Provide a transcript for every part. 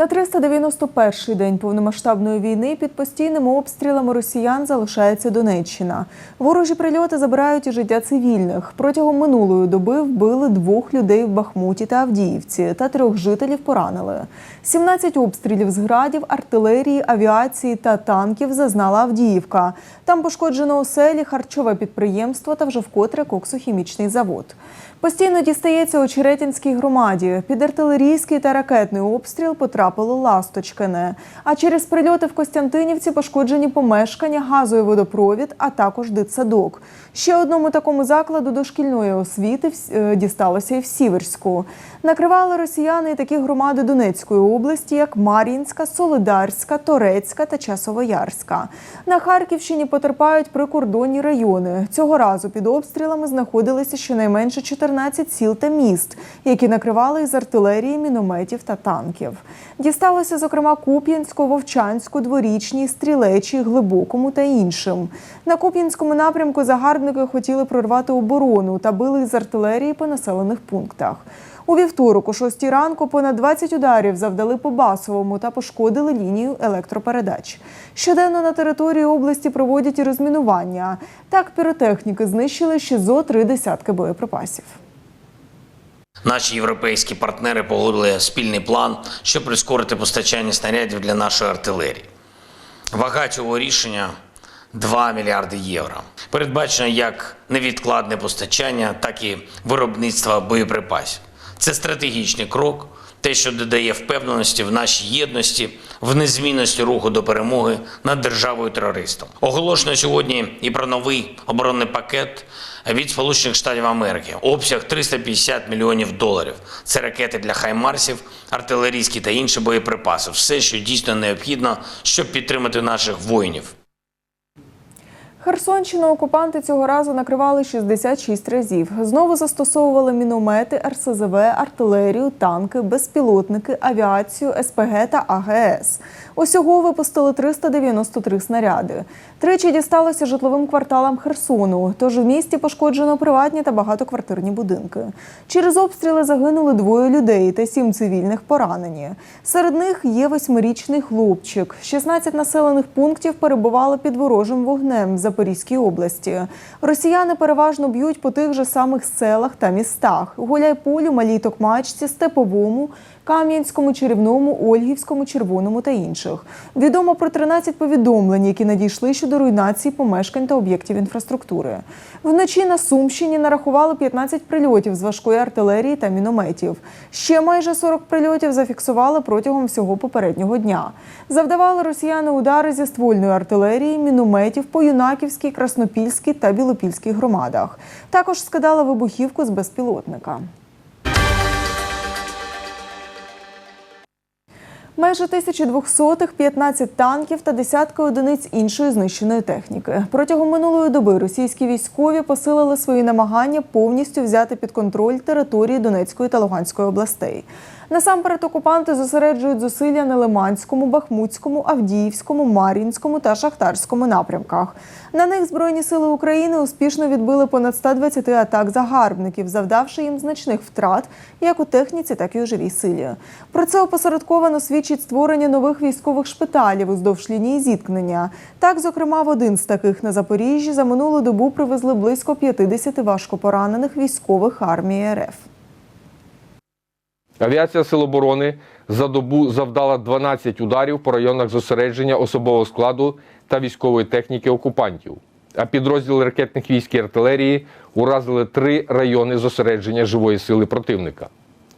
На 391-й день повномасштабної війни під постійними обстрілами росіян залишається Донеччина. Ворожі прильоти забирають і життя цивільних. Протягом минулої доби вбили двох людей в Бахмуті та Авдіївці та трьох жителів поранили. 17 обстрілів з градів, артилерії, авіації та танків зазнала Авдіївка. Там пошкоджено оселі, харчове підприємство та вже вкотре коксохімічний завод. Постійно дістається Очеретінській громаді. Під артилерійський та ракетний обстріл потрапило Ласточкине. А через прильоти в Костянтинівці пошкоджені помешкання, газовий водопровід, а також дитсадок. Ще одному такому закладу дошкільної освіти е, дісталося і в Сіверську. Накривали росіяни і такі громади Донецької області, як Мар'їнська, Солидарська, Торецька та Часовоярська. На Харківщині потерпають прикордонні райони. Цього разу під обстрілами знаходилися щонайменше 14 сіл та міст, які накривали із артилерії, мінометів та танків. Дісталося, зокрема, Куп'янську, Вовчанську, Дворічній, Стрілечій, Глибокому та іншим. На Куп'янському напрямку загарбники хотіли прорвати оборону та били з артилерії по населених пунктах. У вівторок, о 6 ранку, понад 20 ударів завдали по басовому та пошкодили лінію електропередач. Щоденно на території області проводять і розмінування. Так, піротехніки знищили ще зо три десятки боєприпасів. Наші європейські партнери погодили спільний план, щоб прискорити постачання снарядів для нашої артилерії. Вага цього рішення 2 мільярди євро. Передбачено як невідкладне постачання, так і виробництво боєприпасів. Це стратегічний крок, те, що додає впевненості в нашій єдності, в незмінності руху до перемоги над державою терористом. Оголошено сьогодні і про новий оборонний пакет від Сполучених Штатів Америки. Обсяг 350 мільйонів доларів. Це ракети для хаймарсів, артилерійські та інші боєприпаси. Все, що дійсно необхідно, щоб підтримати наших воїнів. Херсонщину окупанти цього разу накривали 66 разів. Знову застосовували міномети, РСЗВ, артилерію, танки, безпілотники, авіацію, СПГ та АГС. Усього випустили 393 снаряди. Тричі дісталося житловим кварталам Херсону. Тож в місті пошкоджено приватні та багатоквартирні будинки. Через обстріли загинули двоє людей та сім цивільних поранені. Серед них є восьмирічний хлопчик. 16 населених пунктів перебували під ворожим вогнем Запорізькій області. Росіяни переважно б'ють по тих же самих селах та містах: Гуляйполю, Малій Токмачці, Степовому. Кам'янському, Черівному, Ольгівському, Червоному та інших. Відомо про 13 повідомлень, які надійшли щодо руйнації помешкань та об'єктів інфраструктури. Вночі на Сумщині нарахували 15 прильотів з важкої артилерії та мінометів. Ще майже 40 прильотів зафіксували протягом всього попереднього дня. Завдавали росіяни удари зі ствольної артилерії, мінометів по Юнаківській, Краснопільській та Білопільській громадах. Також скидали вибухівку з безпілотника. Майже 1200 15 танків та десятки одиниць іншої знищеної техніки. Протягом минулої доби російські військові посилили свої намагання повністю взяти під контроль території Донецької та Луганської областей. Насамперед окупанти зосереджують зусилля на Лиманському, Бахмутському, Авдіївському, Мар'їнському та Шахтарському напрямках. На них Збройні сили України успішно відбили понад 120 атак загарбників, завдавши їм значних втрат як у техніці, так і у живій силі. Про це опосередковано свідчить створення нових військових шпиталів уздовж лінії зіткнення. Так, зокрема, в один з таких на Запоріжжі за минулу добу привезли близько 50 важкопоранених військових армії РФ. Авіація Сил оборони за добу завдала 12 ударів по районах зосередження особового складу та військової техніки окупантів. А підрозділи ракетних військ і артилерії уразили три райони зосередження живої сили противника.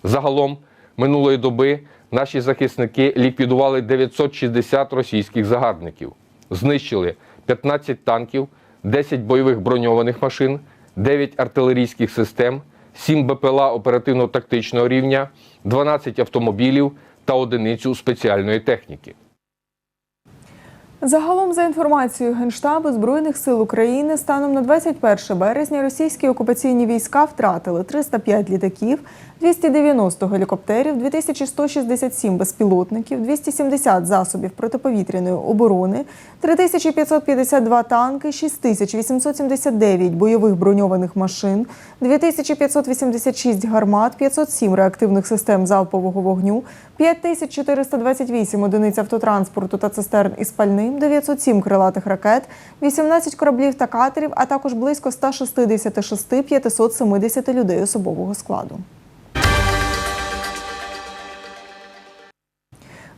Загалом минулої доби наші захисники ліквідували 960 російських загарбників, знищили 15 танків, 10 бойових броньованих машин, 9 артилерійських систем, 7 БПЛА оперативно-тактичного рівня, 12 автомобілів та одиницю спеціальної техніки. Загалом, за інформацією Генштабу Збройних сил України, станом на 21 березня російські окупаційні війська втратили 305 літаків, 290 гелікоптерів, 2167 безпілотників, 270 засобів протиповітряної оборони, 3552 танки, 6879 бойових броньованих машин, 2586 гармат, 507 реактивних систем залпового вогню, 5428 одиниць автотранспорту та цистерн із пальним, 907 крилатих ракет, 18 кораблів та катерів, а також близько 166 570 людей особового складу.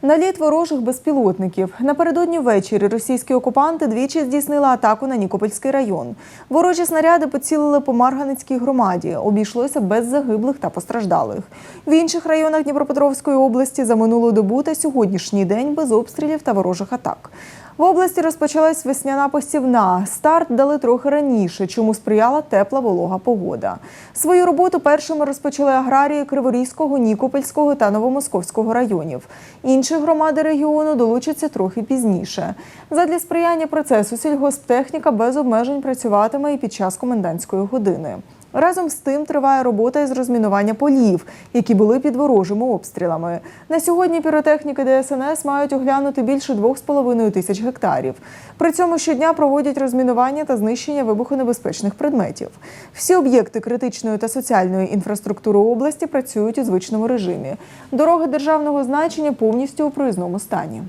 Наліт ворожих безпілотників. Напередодні ввечері російські окупанти двічі здійснили атаку на Нікопольський район. Ворожі снаряди поцілили по Марганицькій громаді. Обійшлося без загиблих та постраждалих. В інших районах Дніпропетровської області за минулу добу та сьогоднішній день без обстрілів та ворожих атак. В області розпочалась весняна посівна. Старт дали трохи раніше, чому сприяла тепла волога погода. Свою роботу першими розпочали аграрії Криворізького, Нікопольського та Новомосковського районів. Інші громади регіону долучаться трохи пізніше. Задля сприяння процесу сільгосптехніка без обмежень працюватиме і під час комендантської години. Разом з тим триває робота із розмінування полів, які були під ворожими обстрілами. На сьогодні піротехніки ДСНС мають оглянути більше 2,5 тисяч гектарів. При цьому щодня проводять розмінування та знищення вибухонебезпечних предметів. Всі об'єкти критичної та соціальної інфраструктури області працюють у звичному режимі. Дороги державного значення повністю у проїзному стані.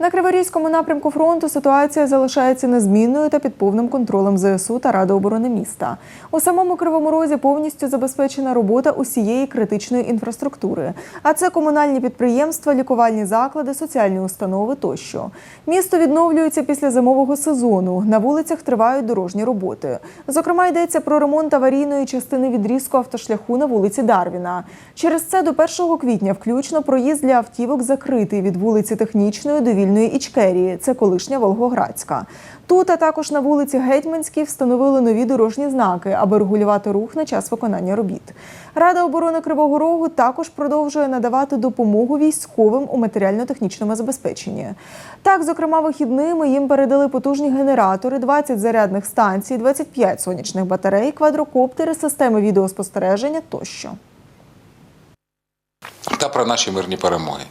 На Криворізькому напрямку фронту ситуація залишається незмінною та під повним контролем ЗСУ та Ради оборони міста. У самому Кривому Розі повністю забезпечена робота усієї критичної інфраструктури. А це комунальні підприємства, лікувальні заклади, соціальні установи тощо. Місто відновлюється після зимового сезону. На вулицях тривають дорожні роботи. Зокрема, йдеться про ремонт аварійної частини відрізку автошляху на вулиці Дарвіна. Через це до 1 квітня включно проїзд для автівок закритий від вулиці Технічної до вільної Ічкерії. Це колишня Волгоградська. Тут, а також на вулиці Гетьманській, встановили нові дорожні знаки, аби регулювати рух на час виконання робіт. Рада оборони Кривого Рогу також продовжує надавати допомогу військовим у матеріально-технічному забезпеченні. Так, зокрема, вихідними їм передали потужні генератори, 20 зарядних станцій, 25 сонячних батарей, квадрокоптери, системи відеоспостереження тощо. Про наші мирні перемоги.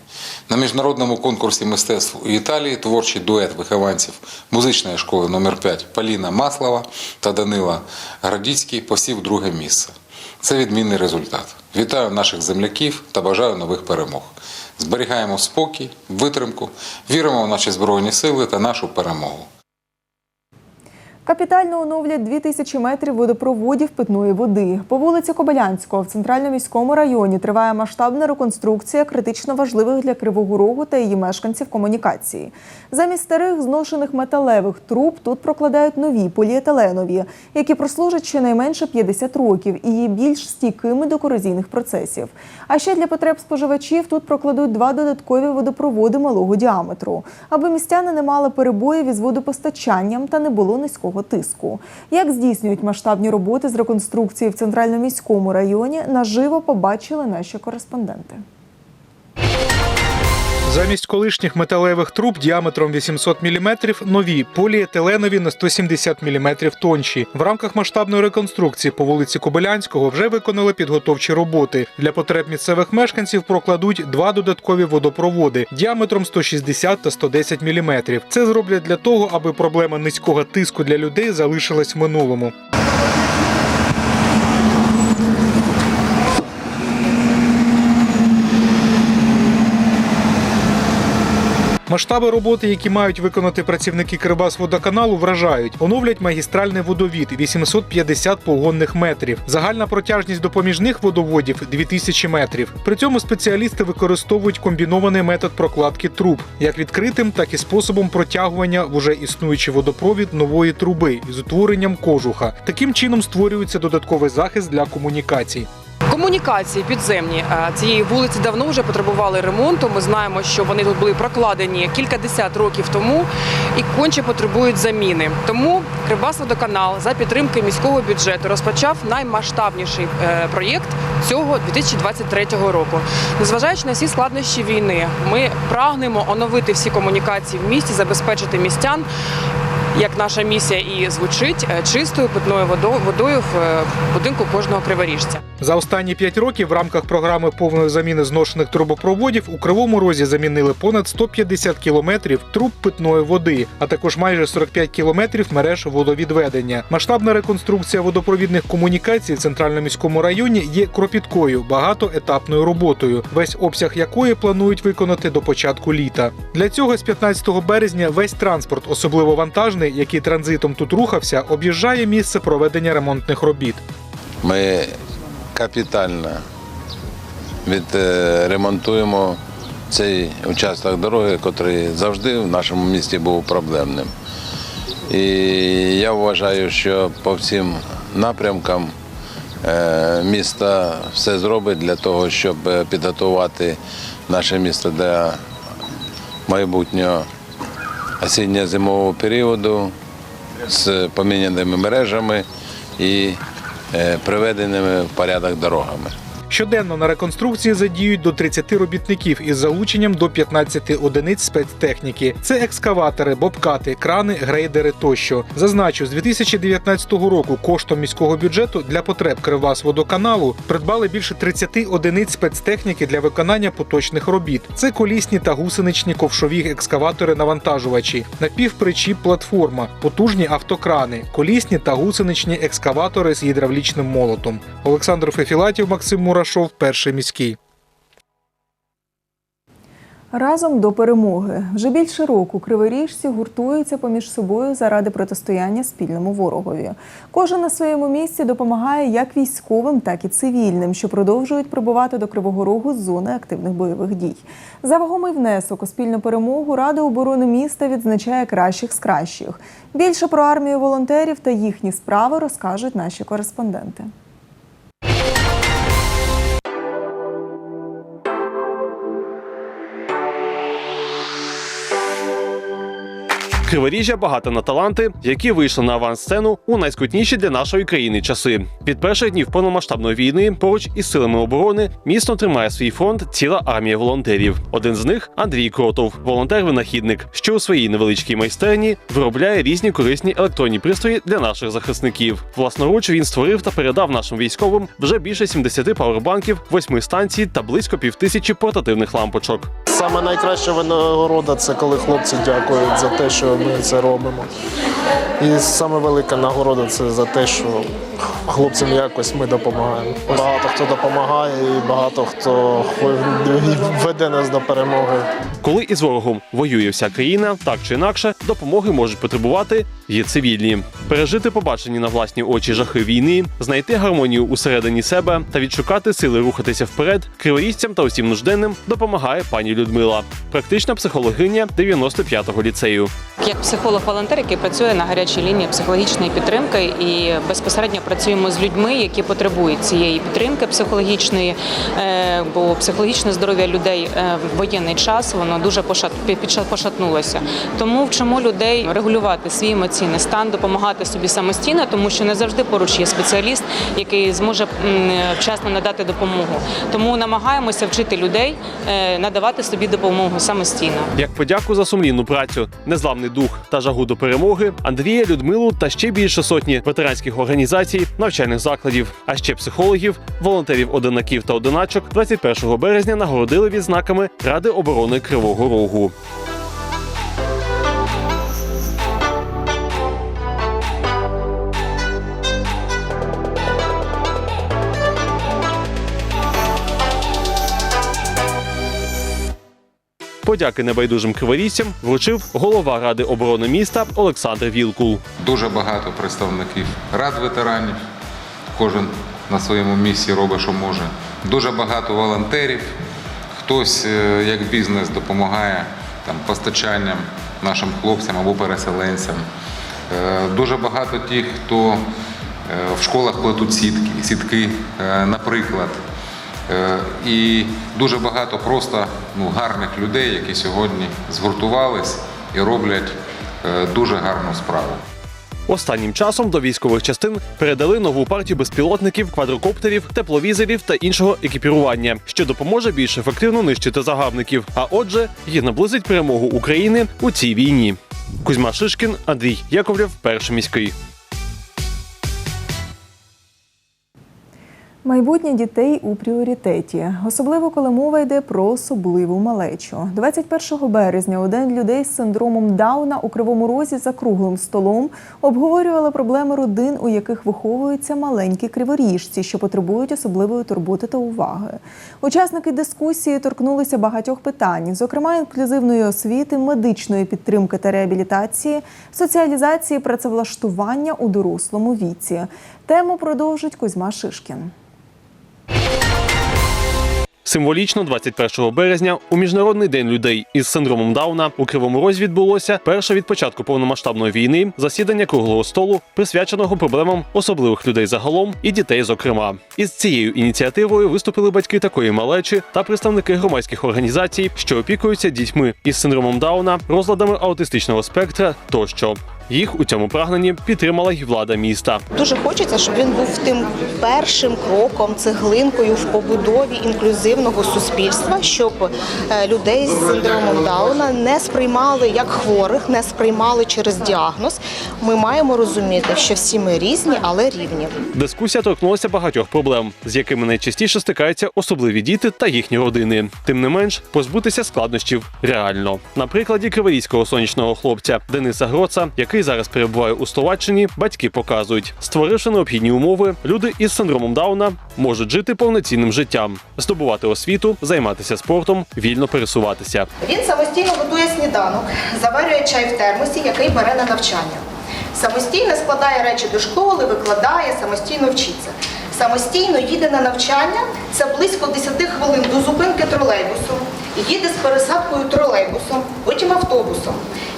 На міжнародному конкурсі мистецтв у Італії творчий дует вихованців музичної школи номер 5 Поліна Маслова та Данила Градіцький посів друге місце. Це відмінний результат. Вітаю наших земляків та бажаю нових перемог. Зберігаємо спокій, витримку, віримо в наші збройні сили та нашу перемогу. Капітально оновлять 2000 метрів водопроводів питної води. По вулиці Кобилянського в центральному міському районі триває масштабна реконструкція критично важливих для Кривого Рогу та її мешканців комунікації. Замість старих зношених металевих труб тут прокладають нові поліетиленові, які прослужать щонайменше 50 років і є більш стійкими до корозійних процесів. А ще для потреб споживачів тут прокладуть два додаткові водопроводи малого діаметру, аби містяни не мали перебоїв із водопостачанням та не було низького тиску. Як здійснюють масштабні роботи з реконструкції в центральному міському районі, наживо побачили наші кореспонденти. Замість колишніх металевих труб діаметром 800 мм нові поліетиленові на 170 мм тонші. В рамках масштабної реконструкції по вулиці Кобилянського вже виконали підготовчі роботи. Для потреб місцевих мешканців прокладуть два додаткові водопроводи діаметром 160 та 110 мм. Це зроблять для того, аби проблема низького тиску для людей залишилась в минулому. Масштаби роботи, які мають виконати працівники Кривбасводоканалу, вражають. Оновлять магістральний водовід 850 погонних метрів. Загальна протяжність допоміжних водоводів 2000 метрів. При цьому спеціалісти використовують комбінований метод прокладки труб, як відкритим, так і способом протягування в уже існуючий водопровід нової труби з утворенням кожуха. Таким чином створюється додатковий захист для комунікацій. Комунікації підземні е, цієї вулиці давно вже потребували ремонту. Ми знаємо, що вони тут були прокладені кількадесят років тому і конче потребують заміни. Тому Кривбасводоканал за підтримки міського бюджету розпочав наймасштабніший е, проєкт цього 2023 року. Незважаючи на всі складнощі війни, ми прагнемо оновити всі комунікації в місті, забезпечити містян як наша місія і звучить е, чистою питною водою в будинку кожного криворіжця. За останні п'ять років в рамках програми повної заміни зношених трубопроводів у Кривому Розі замінили понад 150 кілометрів труб питної води, а також майже 45 кілометрів мереж водовідведення. Масштабна реконструкція водопровідних комунікацій в центральному міському районі є кропіткою багатоетапною роботою, весь обсяг якої планують виконати до початку літа. Для цього з 15 березня весь транспорт, особливо вантажний, який транзитом тут рухався, об'їжджає місце проведення ремонтних робіт. Ми капітально відремонтуємо цей участок дороги, який завжди в нашому місті був проблемним. І я вважаю, що по всім напрямкам е, місто все зробить для того, щоб підготувати наше місто до майбутнього осінньо-зимового періоду з поміняними мережами і е, приведеними в порядок дорогами. Щоденно на реконструкції задіють до 30 робітників із залученням до 15 одиниць спецтехніки. Це екскаватори, бобкати, крани, грейдери тощо. Зазначу, з 2019 року коштом міського бюджету для потреб Кривбасводоканалу придбали більше 30 одиниць спецтехніки для виконання поточних робіт. Це колісні та гусеничні ковшові екскаватори-навантажувачі, напівпричіп платформа, потужні автокрани, колісні та гусеничні екскаватори з гідравлічним молотом. Олександр Фефілатів, Максим Мурашов, перший міський. Разом до перемоги вже більше року криворіжці гуртуються поміж собою заради протистояння спільному ворогові. Кожен на своєму місці допомагає як військовим, так і цивільним, що продовжують прибувати до Кривого Рогу з зони активних бойових дій. За вагомий внесок у спільну перемогу Рада оборони міста відзначає кращих з кращих. Більше про армію волонтерів та їхні справи розкажуть наші кореспонденти. Криворіжжя багато на таланти, які вийшли на авансцену у найскутніші для нашої країни часи. Від перших днів повномасштабної війни поруч із силами оборони місто тримає свій фронт ціла армія волонтерів. Один з них Андрій Кротов, волонтер-винахідник, що у своїй невеличкій майстерні виробляє різні корисні електронні пристрої для наших захисників. Власноруч він створив та передав нашим військовим вже більше 70 павербанків, 8 станцій та близько півтисячі портативних лампочок. Саме найкраща винагорода це коли хлопці дякують за те, що ми це робимо. І саме велика нагорода це за те, що хлопцям якось ми допомагаємо. Багато хто допомагає, і багато хто веде нас до перемоги. Коли із ворогом воює вся країна, так чи інакше, допомоги можуть потребувати і цивільні. Пережити побачені на власні очі жахи війни, знайти гармонію усередині себе та відшукати сили рухатися вперед криворізцям та усім нужденним допомагає пані Людмила, практична психологиня 95-го ліцею. Як психолог-волонтер, який працює на гарячій лінії психологічної підтримки, і безпосередньо працюємо з людьми, які потребують цієї підтримки психологічної, е, бо психологічне здоров'я людей е, в воєнний час воно дуже пошат- пошатнулося. Тому вчимо людей регулювати свій емоційний стан, допомагати собі самостійно, тому що не завжди поруч є спеціаліст, який зможе вчасно надати допомогу. Тому намагаємося вчити людей е, надавати собі допомогу самостійно. Як подяку за сумлінну працю, незламний дух та жагу до перемоги, Андрія, Людмилу та ще більше сотні ветеранських організацій, навчальних закладів, а ще психологів, волонтерів, одинаків та одиначок 21 березня нагородили відзнаками Ради оборони Кривого Рогу. Подяки небайдужим криворізцям вручив голова ради оборони міста Олександр Вілкул. Дуже багато представників рад ветеранів. Кожен на своєму місці робить, що може. Дуже багато волонтерів. Хтось е, як бізнес допомагає там, постачанням нашим хлопцям або переселенцям. Е, Дуже багато тих, хто е, в школах плетуть сітки, сітки, наприклад. Е, І дуже багато просто ну, гарних людей, які сьогодні згуртувались і роблять е, дуже гарну справу. Останнім часом до військових частин передали нову партію безпілотників, квадрокоптерів, тепловізорів та іншого екіпірування, що допоможе більш ефективно нищити загарбників, а отже, і наблизить перемогу України у цій війні. Кузьма Шишкін, Андрій Яковлєв, перший міський. Майбутнє дітей у пріоритеті, особливо коли мова йде про особливу малечу. 21 березня у день людей з синдромом Дауна у Кривому Розі за круглим столом обговорювали проблеми родин, у яких виховуються маленькі криворіжці, що потребують особливої турботи та уваги. Учасники дискусії торкнулися багатьох питань, зокрема інклюзивної освіти, медичної підтримки та реабілітації, соціалізації, працевлаштування у дорослому віці. Тему продовжить Кузьма Шишкін. Символічно 21 березня у міжнародний день людей із синдромом Дауна у Кривому Розі відбулося перше від початку повномасштабної війни засідання круглого столу, присвяченого проблемам особливих людей загалом і дітей. Зокрема, із цією ініціативою виступили батьки такої малечі та представники громадських організацій, що опікуються дітьми із синдромом Дауна, розладами аутистичного спектра тощо. Їх у цьому прагненні підтримала й влада міста. Дуже хочеться, щоб він був тим першим кроком, цеглинкою в побудові інклюзивного суспільства, щоб е, людей з синдромом Дауна не сприймали як хворих, не сприймали через діагноз. Ми маємо розуміти, що всі ми різні, але рівні. Дискусія торкнулася багатьох проблем, з якими найчастіше стикаються особливі діти та їхні родини. Тим не менш, позбутися складнощів реально. На прикладі криворізького сонячного хлопця Дениса Гроца, який зараз перебуває у Словаччині, батьки показують, створивши необхідні умови, люди із синдромом Дауна можуть жити повноцінним життям, здобувати освіту, займатися спортом, вільно пересуватися. Він самостійно готує сніданок, заварює чай в термосі, який бере на навчання. Самостійно складає речі до школи, викладає, самостійно вчиться. Самостійно їде на навчання, це близько 10 хвилин до зупинки тролейбусу. Їде з пересадкою тролейбусом, потім автобусом.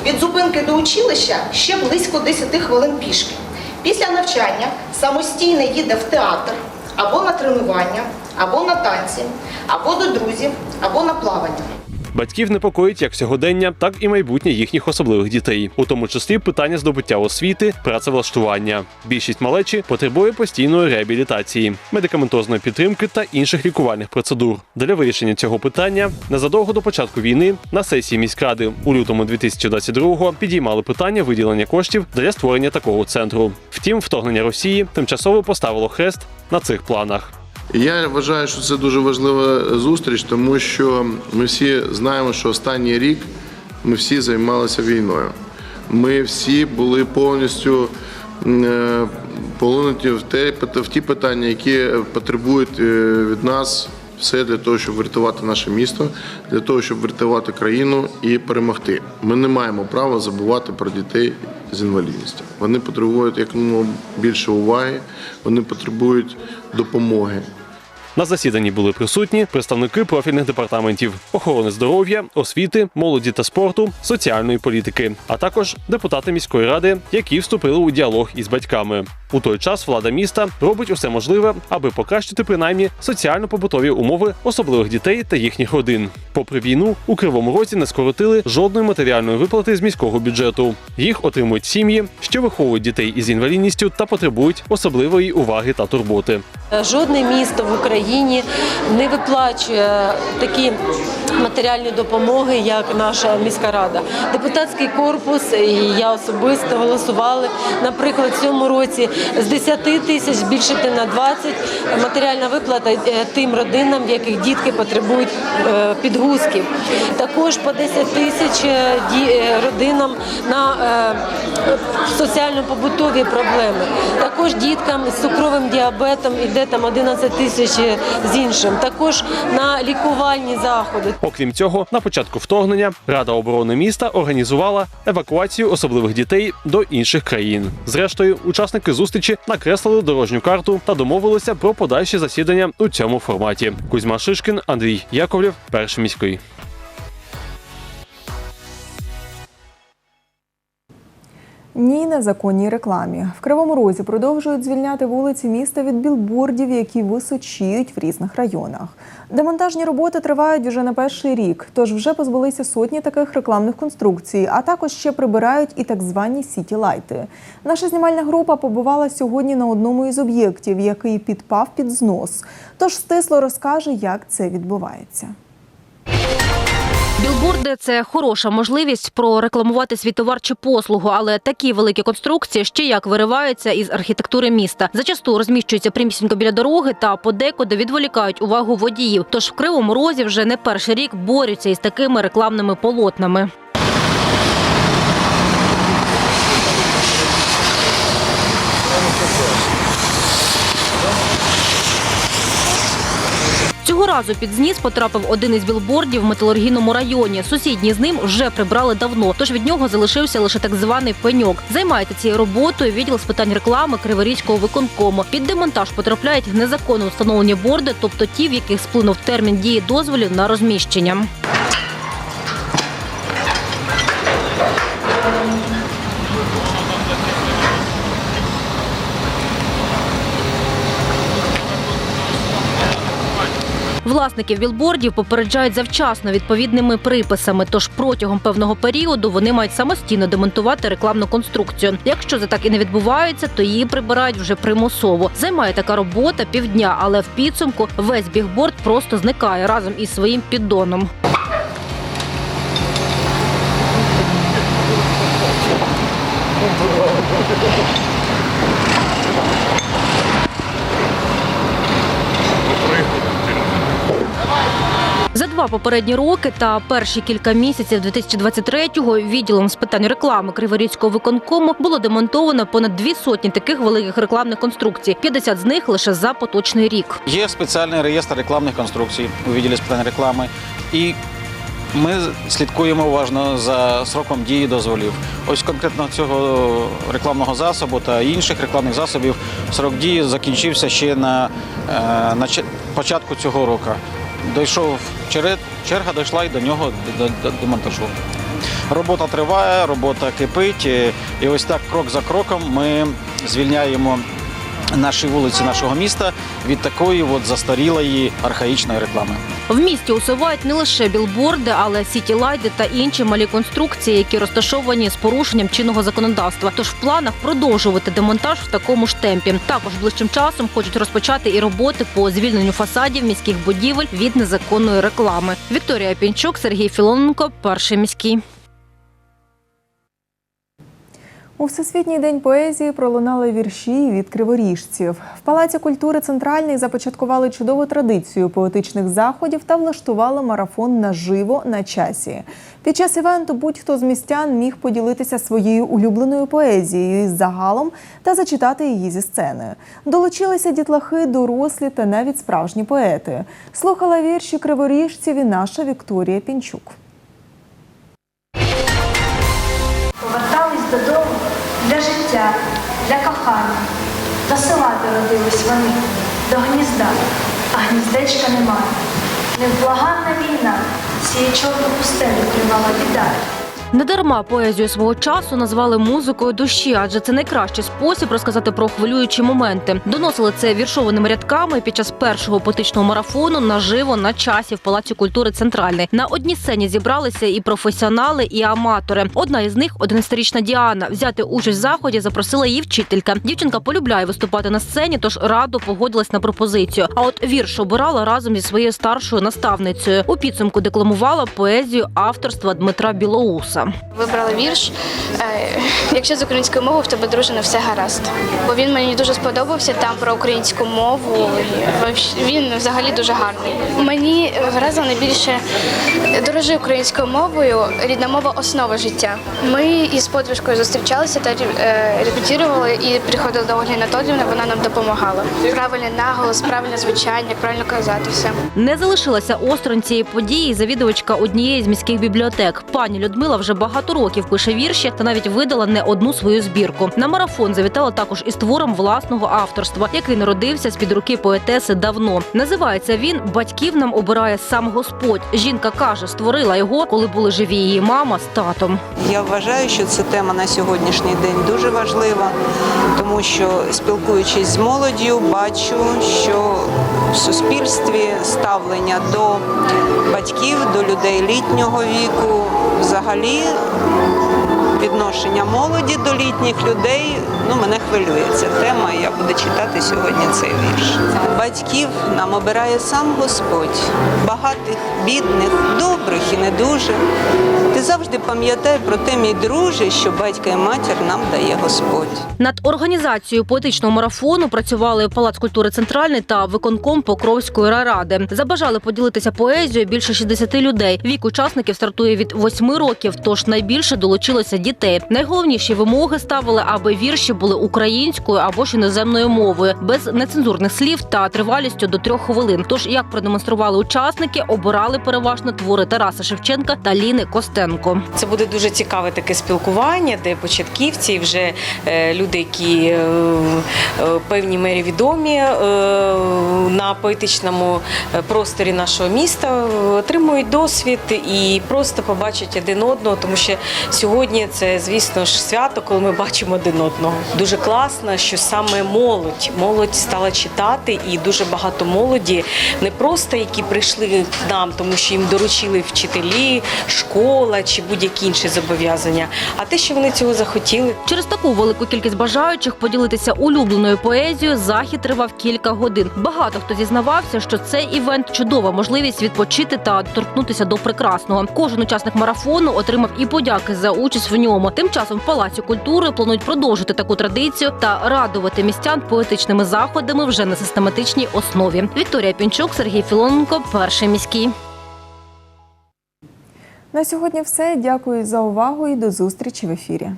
Від зупинки до училища ще близько 10 хвилин пішки. Після навчання самостійно їде в театр або на тренування, або на танці, або до друзів, або на плавання. Батьків непокоїть як сьогодення, так і майбутнє їхніх особливих дітей, у тому числі питання здобуття освіти, працевлаштування. Більшість малечі потребує постійної реабілітації, медикаментозної підтримки та інших лікувальних процедур. Для вирішення цього питання незадовго до початку війни на сесії міськради у лютому 2022-го підіймали питання виділення коштів для створення такого центру. Втім, вторгнення Росії тимчасово поставило хрест на цих планах. Я вважаю, що це дуже важлива зустріч, тому що ми всі знаємо, що останній рік ми всі займалися війною. Ми всі були повністю е, полонуті в, те, в ті питання, які потребують е, від нас все для того, щоб врятувати наше місто, для того, щоб врятувати країну і перемогти. Ми не маємо права забувати про дітей з інвалідністю. Вони потребують якомога більше уваги, вони потребують допомоги. На засіданні були присутні представники профільних департаментів охорони здоров'я, освіти, молоді та спорту, соціальної політики, а також депутати міської ради, які вступили у діалог із батьками. У той час влада міста робить усе можливе, аби покращити принаймні соціально-побутові умови особливих дітей та їхніх родин. Попри війну, у кривому розі не скоротили жодної матеріальної виплати з міського бюджету. Їх отримують сім'ї, що виховують дітей із інвалідністю та потребують особливої уваги та турботи. Жодне місто в Україні не виплачує такі матеріальні допомоги, як наша міська рада. Депутатський корпус і я особисто голосували, наприклад, в цьому році з 10 тисяч збільшити на 20 матеріальна виплата е, тим родинам, в яких дітки потребують е, підгузків. Також по 10 тисяч е, родинам на соціально-побутові проблеми. Також діткам з цукровим діабетом іде там 11 тисяч з іншим. Також на лікувальні заходи. Окрім цього, на початку вторгнення Рада оборони міста організувала евакуацію особливих дітей до інших країн. Зрештою, учасники зустрічі накреслили дорожню карту та домовилися про подальші засідання у цьому форматі. Кузьма Шишкін, Андрій Яковлєв, перший міський. Ні незаконній рекламі. В Кривому Розі продовжують звільняти вулиці міста від білбордів, які височіють в різних районах. Демонтажні роботи тривають вже не перший рік, тож вже позбулися сотні таких рекламних конструкцій, а також ще прибирають і так звані сіті-лайти. Наша знімальна група побувала сьогодні на одному із об'єктів, який підпав під знос. Тож стисло розкаже, як це відбувається. Білборди це хороша можливість прорекламувати свій товар чи послугу, але такі великі конструкції ще як вириваються із архітектури міста. Зачасту розміщуються прямісінько біля дороги та подекуди відволікають увагу водіїв. Тож в кривому розі вже не перший рік борються із такими рекламними полотнами. Цього разу під зніс потрапив один із білбордів в металургійному районі. Сусідні з ним вже прибрали давно, тож від нього залишився лише так званий пеньок. Займається цією роботою відділ з питань реклами Криворізького виконкому. Під демонтаж потрапляють незаконно встановлені борди, тобто ті, в яких сплинув термін дії дозволів на розміщення. Власників білбордів попереджають завчасно відповідними приписами. Тож протягом певного періоду вони мають самостійно демонтувати рекламну конструкцію. Якщо це так і не відбувається, то її прибирають вже примусово. Займає така робота півдня, але в підсумку весь бігборд просто зникає разом із своїм піддоном. За два попередні роки та перші кілька місяців 2023-го відділом з питань реклами Криворізького виконкому було демонтовано понад дві сотні таких великих рекламних конструкцій. 50 з них лише за поточний рік. Є спеціальний реєстр рекламних конструкцій у відділі з питань реклами. І ми слідкуємо уважно за сроком дії дозволів. Ось конкретно цього рекламного засобу та інших рекламних засобів срок дії закінчився ще на, е, на початку цього року. Дійшов черга дійшла і до нього до, монтажу. Робота триває, робота кипить, і ось так крок за кроком ми звільняємо наші вулиці нашого міста від такої от застарілої архаїчної реклами. В місті усувають не лише білборди, але сітілайди та інші малі конструкції, які розташовані з порушенням чинного законодавства. Тож в планах продовжувати демонтаж в такому ж темпі. Також ближчим часом хочуть розпочати і роботи по звільненню фасадів міських будівель від незаконної реклами. Вікторія Пінчук, Сергій Філоненко, перший міський. У Всесвітній день поезії пролунали вірші від криворіжців. В Палаці культури Центральний започаткували чудову традицію поетичних заходів та влаштували марафон наживо на часі. Під час івенту будь-хто з містян міг поділитися своєю улюбленою поезією із загалом та зачитати її зі сцени. Долучилися дітлахи, дорослі та навіть справжні поети. Слухала вірші криворіжців і наша Вікторія Пінчук. Повертались додому для життя, для кохання. До села дородились вони, до гнізда, а гніздечка немає. Невблаганна війна, цієї чорну пустелю тримала біда. Недарма поезію свого часу назвали музикою душі, адже це найкращий спосіб розказати про хвилюючі моменти. Доносили це віршованими рядками під час першого поетичного марафону наживо на часі в Палаці культури Центральний. На одній сцені зібралися і професіонали, і аматори. Одна із них 11-річна Діана. Взяти участь в заході запросила її вчителька. Дівчинка полюбляє виступати на сцені, тож радо погодилась на пропозицію. А от вірш обирала разом зі своєю старшою наставницею. У підсумку декламувала поезію авторства Дмитра Білоуса. Вибрала вірш. е, Якщо з українською мовою в тебе дружина все гаразд. Бо він мені дуже сподобався там про українську мову. Він взагалі дуже гарний. Мені вразило найбільше дорожи українською мовою. Рідна мова основа життя. Ми із подружкою зустрічалися та е, репетирували і приходили до Ольги Анатоліївни, вона нам допомагала. Правильний наголос, правильне звучання, правильно казати все. Не залишилася осторонь цієї події завідувачка однієї з міських бібліотек. Пані Людмила вже багато років пише вірші та навіть видала не одну свою збірку. На марафон завітала також із твором власного авторства, який народився з під руки поетеси давно. Називається він Батьків нам обирає сам Господь. Жінка каже, створила його, коли були живі її мама з татом. Я вважаю, що ця тема на сьогоднішній день дуже важлива, тому що спілкуючись з молоддю, бачу, що в суспільстві ставлення до батьків, до людей літнього віку взагалі you. Відношення молоді до літніх людей ну, мене хвилює ця тема. Я буду читати сьогодні цей вірш. Батьків нам обирає сам Господь, багатих, бідних, добрих і не дуже. Ти завжди пам'ятай про те, мій друже, що батька і матір нам дає Господь. Над організацією поетичного марафону працювали Палац культури Центральний та виконком Покровської райради. Забажали поділитися поезією більше 60 людей. Вік учасників стартує від 8 років, тож найбільше долучилося дітей. Найголовніші вимоги ставили, аби вірші були українською або ж іноземною мовою, без нецензурних слів та тривалістю до трьох хвилин. Тож, як продемонстрували учасники, обирали переважно твори Тараса Шевченка та Ліни Костенко. Це буде дуже цікаве таке спілкування, де початківці, вже е, люди, які е, е, в певній мері відомі на поетичному просторі нашого міста, отримують досвід і просто побачать один одного, тому що сьогодні це, звісно ж, свято, коли ми бачимо один одного. Дуже класно, що саме молодь, молодь стала читати, і дуже багато молоді, не просто які прийшли к нам, тому що їм доручили вчителі, школа чи будь-які інші зобов'язання, а те, що вони цього захотіли. Через таку велику кількість бажаючих поділитися улюбленою поезією захід тривав кілька годин. Багато хто зізнавався, що цей івент чудова можливість відпочити та торкнутися до прекрасного. Кожен учасник марафону отримав і подяки за участь в ньому. Тим часом в палаці культури планують продовжити таку традицію та радувати містян поетичними заходами вже на систематичній основі. Вікторія Пінчук, Сергій Філоненко, перший міський. На сьогодні все. Дякую за увагу і до зустрічі в ефірі.